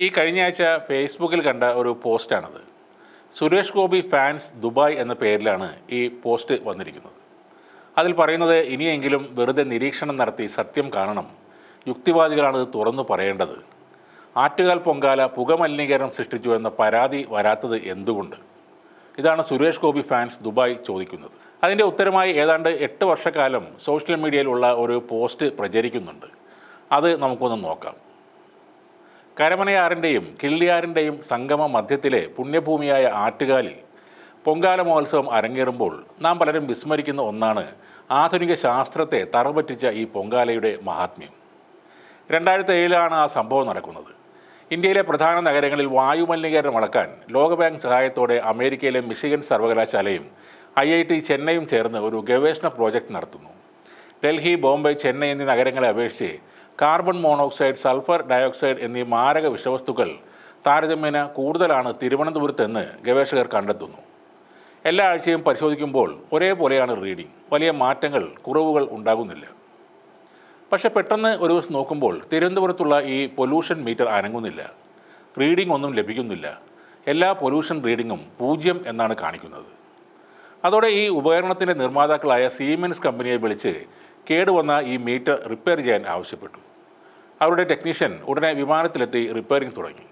ഈ കഴിഞ്ഞ ആഴ്ച ഫേസ്ബുക്കിൽ കണ്ട ഒരു പോസ്റ്റാണത്. സുരേഷ് ഗോപി ഫാൻസ് ദുബായ് എന്ന പേരിലാണ് ഈ പോസ്റ്റ് വന്നിരിക്കുന്നത്. അതിൽ പറയുന്നത് ഇനിയെങ്കിലും വെറുതെ നിരീക്ഷണം നടത്തി സത്യം കാണണം. യുക്തിവാദികളാണ് ഇത് തുറന്നു പറയേണ്ടത്. ആറ്റുകാൽ പൊങ്കാല പുകമലിനീകരണം സൃഷ്ടിച്ചു എന്ന പരാതി വരാത്തത് എന്തുകൊണ്ട്? ഇതാണ് സുരേഷ് ഗോപി ഫാൻസ് ദുബായ് ചോദിക്കുന്നത്. അതിന്റെ ഉത്തരമായി ഏതാണ്ട് എട്ട് വർഷക്കാലം സോഷ്യൽ മീഡിയയിലുള്ള ഒരു പോസ്റ്റ് പ്രചരിക്കുന്നുണ്ട്. അത് നമുക്കൊന്ന് നോക്കാം. കരമനയാറിന്റെയും കിള്ളിയാറിന്റെയും സംഗമ മധ്യത്തിലെ പുണ്യഭൂമിയായ ആറ്റുകാലിൽ പൊങ്കാല മഹോത്സവം അരങ്ങേറുമ്പോൾ നാം പലരും വിസ്മരിക്കുന്ന ഒന്നാണ് ആധുനിക ശാസ്ത്രത്തെ തറപറ്റിച്ച ഈ പൊങ്കാലയുടെ മഹാത്മ്യം. രണ്ടായിരത്തി ഏഴിലാണ് ആ സംഭവം നടക്കുന്നത്. ഇന്ത്യയിലെ പ്രധാന നഗരങ്ങളിൽ വായുമലിനീകരണം അളക്കാൻ ലോകബാങ്ക് സഹായത്തോടെ അമേരിക്കയിലെ മിഷിഗൻ സർവകലാശാലയും ഐ ഐ ടി ചെന്നൈയും ചേർന്ന് ഒരു ഗവേഷണ പ്രോജക്റ്റ് നടത്തുന്നു. ഡൽഹി ബോംബെ ചെന്നൈ എന്നീ നഗരങ്ങളെ അപേക്ഷിച്ച് കാർബൺ മോണോക്സൈഡ് സൾഫർ ഡയോക്സൈഡ് എന്നീ മാരക വിഷവസ്തുക്കൾ താരതമ്യേന കൂടുതലാണ് തിരുവനന്തപുരത്തെന്ന് ഗവേഷകർ കണ്ടെത്തുന്നു. എല്ലാ ആഴ്ചയും പരിശോധിക്കുമ്പോൾ ഒരേപോലെയാണ് റീഡിംഗ്. വലിയ മാറ്റങ്ങൾ കുറവുകൾ ഉണ്ടാകുന്നില്ല. പക്ഷെ പെട്ടെന്ന് ഒരു ദിവസം നോക്കുമ്പോൾ തിരുവനന്തപുരത്തുള്ള ഈ പൊല്യൂഷൻ മീറ്റർ അനങ്ങുന്നില്ല. റീഡിംഗ് ഒന്നും ലഭിക്കുന്നില്ല. എല്ലാ പൊല്യൂഷൻ റീഡിങ്ങും പൂജ്യം എന്നാണ് കാണിക്കുന്നത്. അതോടെ ഈ ഉപകരണത്തിന്റെ നിർമ്മാതാക്കളായ സീമെൻസ് കമ്പനിയെ വിളിച്ച് കേടുവന്ന ഈ മീറ്റർ റിപ്പയർ ചെയ്യാൻ ആവശ്യപ്പെട്ടു. അവരുടെ ടെക്നീഷ്യൻ ഉടനെ വിമാനത്തിലെത്തി റിപ്പയറിംഗ് തുടങ്ങി.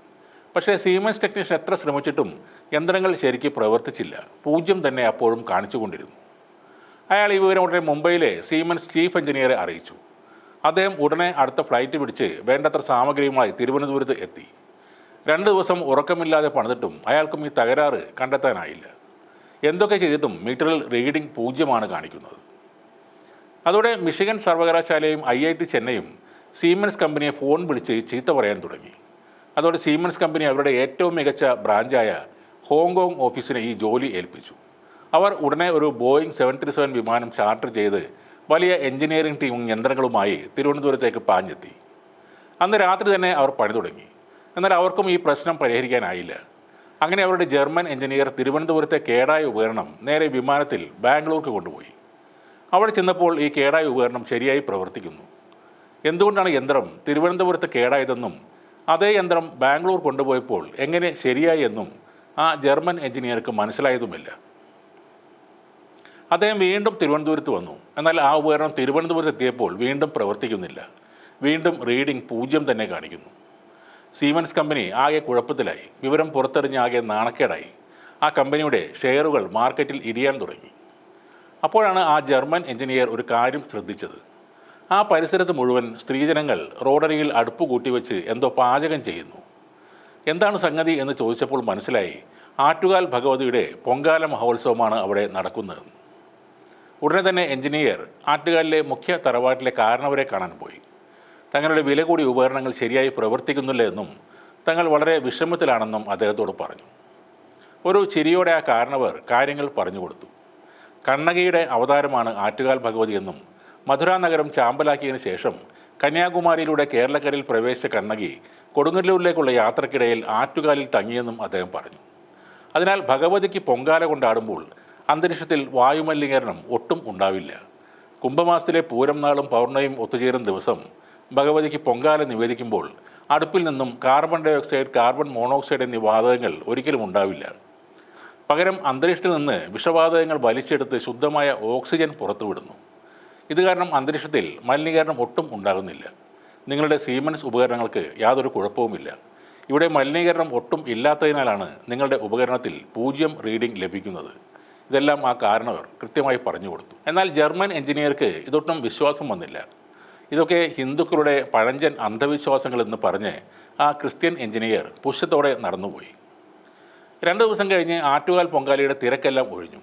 പക്ഷേ സീമെൻസ് ടെക്നീഷ്യൻ എത്ര ശ്രമിച്ചിട്ടും യന്ത്രങ്ങൾ ശരിക്ക് പ്രവർത്തിച്ചില്ല. പൂജ്യം തന്നെ അപ്പോഴും കാണിച്ചുകൊണ്ടിരുന്നു. അയാൾ ഈ വിവരം ഉടനെ മുംബൈയിലെ സീമെൻസ് ചീഫ് എഞ്ചിനീയറെ അറിയിച്ചു. അദ്ദേഹം ഉടനെ അടുത്ത ഫ്ലൈറ്റ് പിടിച്ച് വേണ്ടത്ര സാമഗ്രിയുമായി തിരുവനന്തപുരത്ത് എത്തി. രണ്ട് ദിവസം ഉറക്കമില്ലാതെ പണിതിട്ടും അയാൾക്കും ഈ തകരാറ് കണ്ടെത്താനായില്ല. എന്തൊക്കെ ചെയ്തിട്ടും മീറ്ററിൽ റീഡിംഗ് പൂജ്യമാണ് കാണിക്കുന്നത്. അതോടെ മിഷിഗൻ സർവകലാശാലയും ഐ ഐ ടി ചെന്നൈയും സീമെൻസ് കമ്പനിയെ ഫോൺ വിളിച്ച് ചീത്ത പറയാൻ തുടങ്ങി. അതോടെ സീമെൻസ് കമ്പനി അവരുടെ ഏറ്റവും മികച്ച ബ്രാഞ്ചായ ഹോങ്കോങ് ഓഫീസിനെ ഈ ജോലി ഏൽപ്പിച്ചു. അവർ ഉടനെ ഒരു ബോയിങ് സെവൻ ത്രീ സെവൻ വിമാനം ചാർട്ടർ ചെയ്ത് വലിയ എഞ്ചിനീയറിംഗ് ടീമും യന്ത്രങ്ങളുമായി തിരുവനന്തപുരത്തേക്ക് പാഞ്ഞെത്തി. അന്ന് രാത്രി തന്നെ അവർ പണി തുടങ്ങി. എന്നാൽ അവർക്കും ഈ പ്രശ്നം പരിഹരിക്കാനായില്ല. അങ്ങനെ അവരുടെ ജർമ്മൻ എഞ്ചിനീയർ തിരുവനന്തപുരത്തെ കേടായ ഉപകരണം നേരെ വിമാനത്തിൽ ബാംഗ്ലൂർക്ക് കൊണ്ടുപോയി. അവിടെ ചെന്നപ്പോൾ ഈ കേടായ ഉപകരണം ശരിയായി പ്രവർത്തിക്കുന്നു. എന്തുകൊണ്ടാണ് യന്ത്രം തിരുവനന്തപുരത്ത് കേടായതെന്നും അതേ യന്ത്രം ബാംഗ്ലൂർ കൊണ്ടുപോയപ്പോൾ എങ്ങനെ ശരിയായി എന്നും ആ ജർമ്മൻ എഞ്ചിനീയർക്ക് മനസ്സിലായതുമില്ല. അദ്ദേഹം വീണ്ടും തിരുവനന്തപുരത്ത് വന്നു. എന്നാൽ ആ ഉപകരണം തിരുവനന്തപുരത്ത് എത്തിയപ്പോൾ വീണ്ടും പ്രവർത്തിക്കുന്നില്ല. വീണ്ടും റീഡിംഗ് പൂജ്യം തന്നെ കാണിക്കുന്നു. സീമൻസ് കമ്പനി ആകെ കുഴപ്പത്തിലായി. വിവരം പുറത്തെറിഞ്ഞ് ആകെ നാണക്കേടായി. ആ കമ്പനിയുടെ ഷെയറുകൾ മാർക്കറ്റിൽ ഇടിയാൻ തുടങ്ങി. അപ്പോഴാണ് ആ ജർമ്മൻ എഞ്ചിനീയർ ഒരു കാര്യം ശ്രദ്ധിച്ചത്. ആ പരിസരത്ത് മുഴുവൻ സ്ത്രീജനങ്ങൾ റോഡരിയിൽ അടുപ്പ് കൂട്ടിവെച്ച് എന്തോ പാചകം ചെയ്യുന്നു. എന്താണ് സംഗതി എന്ന് ചോദിച്ചപ്പോൾ മനസ്സിലായി. ആറ്റുകാൽ ഭഗവതിയുടെ പൊങ്കാല മഹോത്സവമാണ് അവിടെ നടക്കുന്നത്. ഉടനെ തന്നെ എഞ്ചിനീയർ ആറ്റുകാലിലെ മുഖ്യ തറവാട്ടിലെ കാരണവരെ കാണാൻ പോയി. തങ്ങളുടെ വില കൂടിയ ഉപകരണങ്ങൾ ശരിയായി പ്രവർത്തിക്കുന്നില്ല എന്നും തങ്ങൾ വളരെ വിഷമത്തിലാണെന്നും അദ്ദേഹത്തോട് പറഞ്ഞു. ഒരു ചിരിയോടെ ആ കാരണവർ കാര്യങ്ങൾ പറഞ്ഞു കൊടുത്തു. കണ്ണകിയുടെ അവതാരമാണ് ആറ്റുകാൽ ഭഗവതി എന്നും മധുരാ നഗരം ചാമ്പലാക്കിയതിനു ശേഷം കന്യാകുമാരിയിലൂടെ കേരളക്കരയിൽ പ്രവേശിച്ച കണ്ണകി കൊടുങ്ങല്ലൂരിലേക്കുള്ള യാത്രക്കിടയിൽ ആറ്റുകാലിൽ തങ്ങിയെന്നും അദ്ദേഹം പറഞ്ഞു. അതിനാൽ ഭഗവതിക്ക് പൊങ്കാല കൊണ്ടാടുമ്പോൾ അന്തരീക്ഷത്തിൽ വായുമലിനീകരണം ഒട്ടും ഉണ്ടാവില്ല. കുംഭമാസത്തിലെ പൂരം നാളും പൗർണയും ഒത്തുചേരുന്ന ദിവസം ഭഗവതിക്ക് പൊങ്കാല നിവേദിക്കുമ്പോൾ അടുപ്പിൽ നിന്നും കാർബൺ ഡയോക്സൈഡ് കാർബൺ മോണോക്സൈഡ് എന്നീ വാതകങ്ങൾ ഒരിക്കലും ഉണ്ടാവില്ല. പകരം അന്തരീക്ഷത്തിൽ നിന്ന് വിഷവാതകങ്ങൾ വലിച്ചെടുത്ത് ശുദ്ധമായ ഓക്സിജൻ പുറത്തുവിടുന്നു. ഇത് കാരണം അന്തരീക്ഷത്തിൽ മലിനീകരണം ഒട്ടും ഉണ്ടാകുന്നില്ല. നിങ്ങളുടെ സീമൻസ് ഉപകരണങ്ങൾക്ക് യാതൊരു കുഴപ്പവുമില്ല. ഇവിടെ മലിനീകരണം ഒട്ടും ഇല്ലാത്തതിനാലാണ് നിങ്ങളുടെ ഉപകരണത്തിൽ പൂജ്യം റീഡിംഗ് ലഭിക്കുന്നത്. ഇതെല്ലാം ആ കാരണവർ കൃത്യമായി പറഞ്ഞു കൊടുത്തു. എന്നാൽ ജർമ്മൻ എഞ്ചിനീയർക്ക് ഇതൊട്ടും വിശ്വാസം വന്നില്ല. ഇതൊക്കെ ഹിന്ദുക്കളുടെ പഴഞ്ചൻ അന്ധവിശ്വാസങ്ങളെന്ന് പറഞ്ഞ് ആ ക്രിസ്ത്യൻ എഞ്ചിനീയർ പുഷ്യത്തോടെ നടന്നുപോയി. രണ്ട് ദിവസം കഴിഞ്ഞ് ആറ്റുകാൽ പൊങ്കാലയുടെ തിരക്കെല്ലാം ഒഴിഞ്ഞു.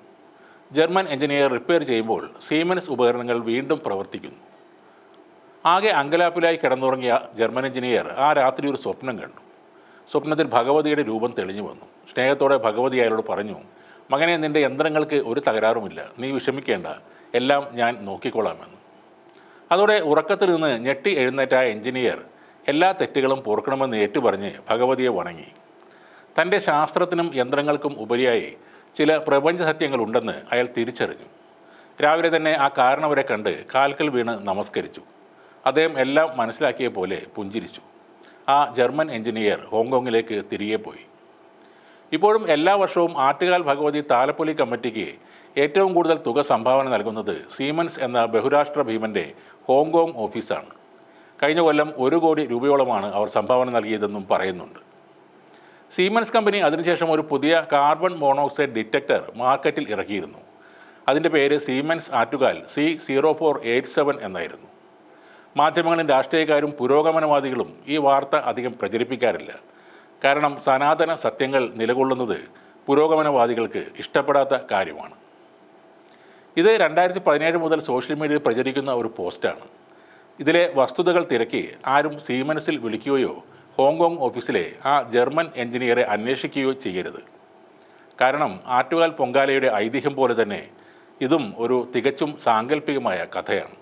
ജർമ്മൻ എഞ്ചിനീയർ റിപ്പയർ ചെയ്യുമ്പോൾ സീമൻസ് ഉപകരണങ്ങൾ വീണ്ടും പ്രവർത്തിക്കുന്നു. ആകെ അങ്കലാപ്പിലായി കിടന്നുറങ്ങിയ ജർമ്മൻ എഞ്ചിനീയർ ആ രാത്രി ഒരു സ്വപ്നം കണ്ടു. സ്വപ്നത്തിൽ ഭഗവതിയുടെ രൂപം തെളിഞ്ഞു വന്നു. സ്നേഹത്തോടെ ഭഗവതി അയാളോട് പറഞ്ഞു മകനെ നിന്റെ യന്ത്രങ്ങൾക്ക് ഒരു തകരാറുമില്ല. നീ വിഷമിക്കേണ്ട. എല്ലാം ഞാൻ നോക്കിക്കൊള്ളാമെന്ന്. അതോടെ ഉറക്കത്തിൽ നിന്ന് ഞെട്ടി എഴുന്നേറ്റ എഞ്ചിനീയർ എല്ലാ തെറ്റുകളും പൊറുക്കണമെന്ന് ഏറ്റുപറഞ്ഞ് ഭഗവതിയെ വണങ്ങി. തന്റെ ശാസ്ത്രത്തിനും യന്ത്രങ്ങൾക്കും ഉപരിയായി ചില പ്രപഞ്ച സത്യങ്ങളുണ്ടെന്ന് അയാൾ തിരിച്ചറിഞ്ഞു. രാവിലെ തന്നെ ആ കാരണവരെ കണ്ട് കാൽക്കൽ വീണ് നമസ്കരിച്ചു. അദ്ദേഹം എല്ലാം മനസ്സിലാക്കിയ പോലെ പുഞ്ചിരിച്ചു. ആ ജർമ്മൻ എഞ്ചിനീയർ ഹോങ്കോങ്ങിലേക്ക് തിരികെ പോയി. ഇപ്പോഴും എല്ലാ വർഷവും ആറ്റുകാൽ ഭഗവതി താലപ്പൊലി കമ്മിറ്റിക്ക് ഏറ്റവും കൂടുതൽ തുക സംഭാവന നൽകുന്നത് സീമൻസ് എന്ന ബഹുരാഷ്ട്ര ഭീമന്റെ ഹോങ്കോങ് ഓഫീസാണ്. കഴിഞ്ഞ കൊല്ലം ഒരു കോടി രൂപയോളമാണ് അവർ സംഭാവന നൽകിയതെന്നും പറയുന്നുണ്ട്. സീമൻസ് കമ്പനി അതിനുശേഷം ഒരു പുതിയ കാർബൺ മോണോക്സൈഡ് ഡിറ്റക്ടർ മാർക്കറ്റിൽ ഇറക്കിയിരുന്നു. അതിന്റെ പേര് Siemens Attukal C zero four eight seven എന്നായിരുന്നു. മാധ്യമങ്ങളും രാഷ്ട്രീയക്കാരും പുരോഗമനവാദികളും ഈ വാർത്ത അധികം പ്രചരിപ്പിക്കാറില്ല. കാരണം സനാതന സത്യങ്ങൾ നിലകൊള്ളുന്നത് പുരോഗമനവാദികൾക്ക് ഇഷ്ടപ്പെടാത്ത കാര്യമാണ്. ഇത് രണ്ടായിരത്തി പതിനേഴ് മുതൽ സോഷ്യൽ മീഡിയയിൽ പ്രചരിക്കുന്ന ഒരു പോസ്റ്റാണ് ഇതിലെ വസ്തുതകൾ തിരക്കി ആരും സീമൻസിൽ വിളിക്കുകയോ ഹോങ്കോങ് ഓഫീസിലെ ആ ജർമ്മൻ എഞ്ചിനീയറെ അന്വേഷിക്കുകയോ ചെയ്യരുത്. കാരണം ആറ്റുകാൽ പൊങ്കാലയുടെ ഐതിഹ്യം പോലെ തന്നെ ഇതും ഒരു തികച്ചും സാങ്കല്പികമായ കഥയാണ്.